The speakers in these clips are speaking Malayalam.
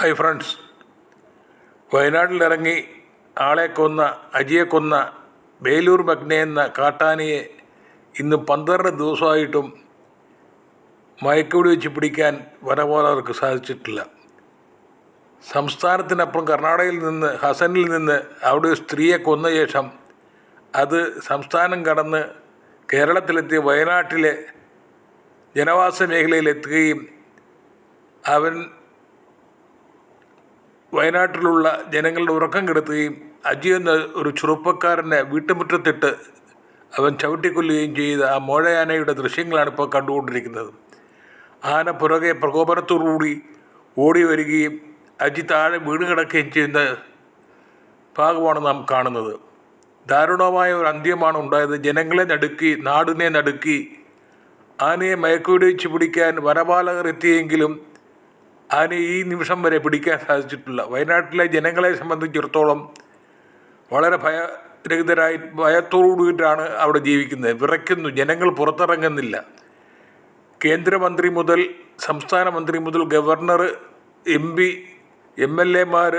Hi friends. വയനാട്ടിലിറങ്ങി ആളെ കൊന്ന അജിയെ കൊന്ന ബേലൂർ മഗ്നെ എന്ന കാട്ടാനയെ ഇന്ന് പന്ത്രണ്ട് ദിവസമായിട്ടും മയക്കുവെടി വെച്ച് പിടിക്കാൻ വനപോലവർക്ക് സാധിച്ചിട്ടില്ല. സംസ്ഥാനത്തിനപ്പുറം കർണാടകയിൽ നിന്ന് ഹസനിൽ നിന്ന് അവിടെ ഒരു സ്ത്രീയെ കൊന്ന ശേഷം അത് സംസ്ഥാനം കടന്ന് കേരളത്തിലെത്തിയ വയനാട്ടിലെ ജനവാസ മേഖലയിലെത്തുകയും അവൻ വയനാട്ടിലുള്ള ജനങ്ങളുടെ ഉറക്കം കെടുത്തുകയും അജി എന്ന ഒരു ചെറുപ്പക്കാരനെ വീട്ടുമുറ്റത്തിട്ട് അവൻ ചവിട്ടിക്കൊല്ലുകയും ചെയ്ത ആ മോഴയാനയുടെ ദൃശ്യങ്ങളാണ് ഇപ്പോൾ കണ്ടുകൊണ്ടിരിക്കുന്നത്. ആന പുറകെ പ്രകോപനത്തോടുകൂടി ഓടി വരികയും അജി താഴെ വീണ് കിടക്കുകയും ചെയ്യുന്ന ഭാഗമാണ് നാം കാണുന്നത്. ദാരുണമായ ഒരു അന്ത്യമാണ് ഉണ്ടായത്. ജനങ്ങളെ നടുക്കി നാടിനെ നടുക്കി ആനയെ മയക്കുവെടി വെച്ച് പിടിക്കാൻ വനപാലകർ എത്തിയെങ്കിലും ആനയെ ഈ നിമിഷം വരെ പിടിക്കാൻ സാധിച്ചിട്ടില്ല. വയനാട്ടിലെ ജനങ്ങളെ സംബന്ധിച്ചിടത്തോളം വളരെ ഭയരഹിതരായി ഭയത്തോടുകൂടിയിട്ടാണ് അവിടെ ജീവിക്കുന്നത്. വിറയ്ക്കുന്നു. ജനങ്ങൾ പുറത്തിറങ്ങുന്നില്ല. കേന്ദ്രമന്ത്രി മുതൽ സംസ്ഥാന മന്ത്രി മുതൽ governor M P M L എമാർ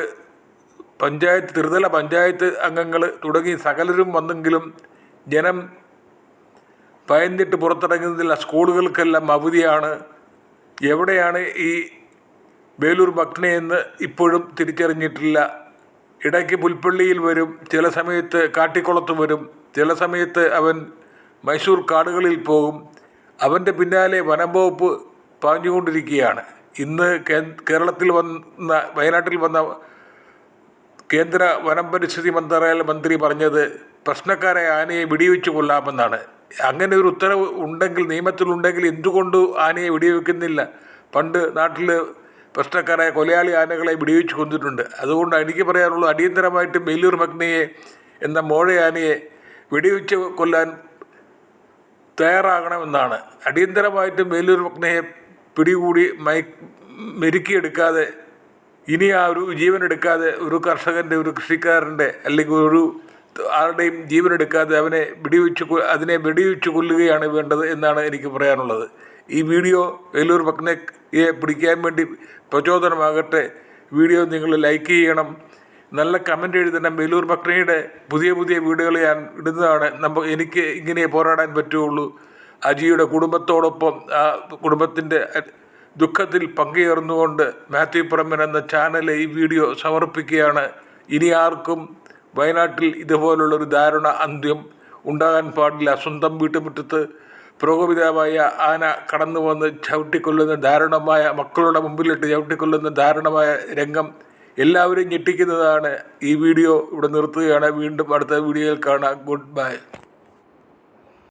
പഞ്ചായത്ത് ത്രിതല പഞ്ചായത്ത് അംഗങ്ങൾ തുടങ്ങി സകലരും വന്നെങ്കിലും ജനം ഭയന്നിട്ട് പുറത്തിറങ്ങുന്നില്ല സ്കൂളുകൾക്കെല്ലാം അവധിയാണ്. എവിടെയാണ് ഈ വേലൂർ ഭക്തനെ എന്ന് ഇപ്പോഴും തിരിച്ചറിഞ്ഞിട്ടില്ല. ഇടയ്ക്ക് പുൽപ്പള്ളിയിൽ വരും ചില സമയത്ത് കാട്ടിക്കുളത്ത് വരും ചില സമയത്ത് അവൻ മൈസൂർ കാടുകളിൽ പോകും. അവന്റെ പിന്നാലെ വനം വകുപ്പ് പാഞ്ഞുകൊണ്ടിരിക്കുകയാണ്. ഇന്ന് കേരളത്തിൽ വന്ന വയനാട്ടിൽ വന്ന കേന്ദ്ര വനം പരിസ്ഥിതി മന്ത്രാലയ മന്ത്രി പറഞ്ഞത് പ്രശ്നക്കാരെ ആനയെ വെടിവെച്ച് കൊല്ലാമെന്നാണ്. അങ്ങനെ ഒരു ഉത്തരവ് ഉണ്ടെങ്കിൽ നിയമത്തിലുണ്ടെങ്കിൽ എന്തുകൊണ്ട് ആനയെ വെടിവെക്കുന്നില്ല? പണ്ട് നാട്ടിൽ പ്രശ്നക്കാരായ കൊലയാളി ആനകളെ വെടിവെച്ച് കൊന്നിട്ടുണ്ട്. അതുകൊണ്ട് എനിക്ക് പറയാനുള്ളത് അടിയന്തരമായിട്ട് ബെല്ലൂർ മഗ്നയെ എന്ന മോഴയാനയെ വെടിവെച്ച് കൊല്ലാൻ തയ്യാറാകണമെന്നാണ്. അടിയന്തരമായിട്ടും ബേലൂർ മഗ്നയെ പിടികൂടി മയ മെരുക്കിയെടുക്കാതെ ഇനി ആ ഒരു ജീവൻ എടുക്കാതെ ഒരു കർഷകന്റെ ഒരു കൃഷിക്കാരന്റെ അല്ലെങ്കിൽ ഒരു ആരുടെയും ജീവൻ എടുക്കാതെ അവനെ വെടിവെച്ച് അതിനെ വെടിവെച്ച് കൊല്ലുകയാണ് വേണ്ടത് എന്നാണ് എനിക്ക് പറയാനുള്ളത്. ഈ വീഡിയോ എല്ലൂർ മഗ്നയെ പിടിക്കാൻ വേണ്ടി പ്രചോദനമാകട്ടെ. വീഡിയോ നിങ്ങൾ ലൈക്ക് ചെയ്യണം. നല്ല കമന്റ് എഴുതണം. എല്ലൂർ ഭക്നയുടെ പുതിയ പുതിയ വീഡിയോകൾ ഞാൻ ഇടുന്നതാണ്. നമുക്ക് എനിക്ക് ഇങ്ങനെ പോരാടാൻ പറ്റുള്ളൂ. അജിയുടെ കുടുംബത്തോടൊപ്പം ആ കുടുംബത്തിന്റെ ദുഃഖത്തിൽ പങ്കുചേർന്നുകൊണ്ട് മാത്യു പുറമൻ എന്ന ചാനൽ ഈ വീഡിയോ സമർപ്പിക്കുകയാണ്. ഇനി ആർക്കും വയനാട്ടിൽ ഇതുപോലുള്ളൊരു ദാരുണ അന്ത്യം ഉണ്ടാകാൻ പാടില്ല. സ്വന്തം വീട്ടുമുറ്റത്ത് പ്രകോപിതമായ ആന കടന്നു വന്ന് ചവിട്ടിക്കൊല്ലുന്ന ദാരുണമായ മക്കളുടെ മുമ്പിലിട്ട് ചവിട്ടിക്കൊല്ലുന്ന ദാരുണമായ രംഗം എല്ലാവരും ഞെട്ടിക്കുന്നതാണ് ഈ വീഡിയോ. ഇവിടെ നിർത്തുകയാണ്. വീണ്ടും അടുത്ത വീഡിയോയിൽ കാണാം. Good bye.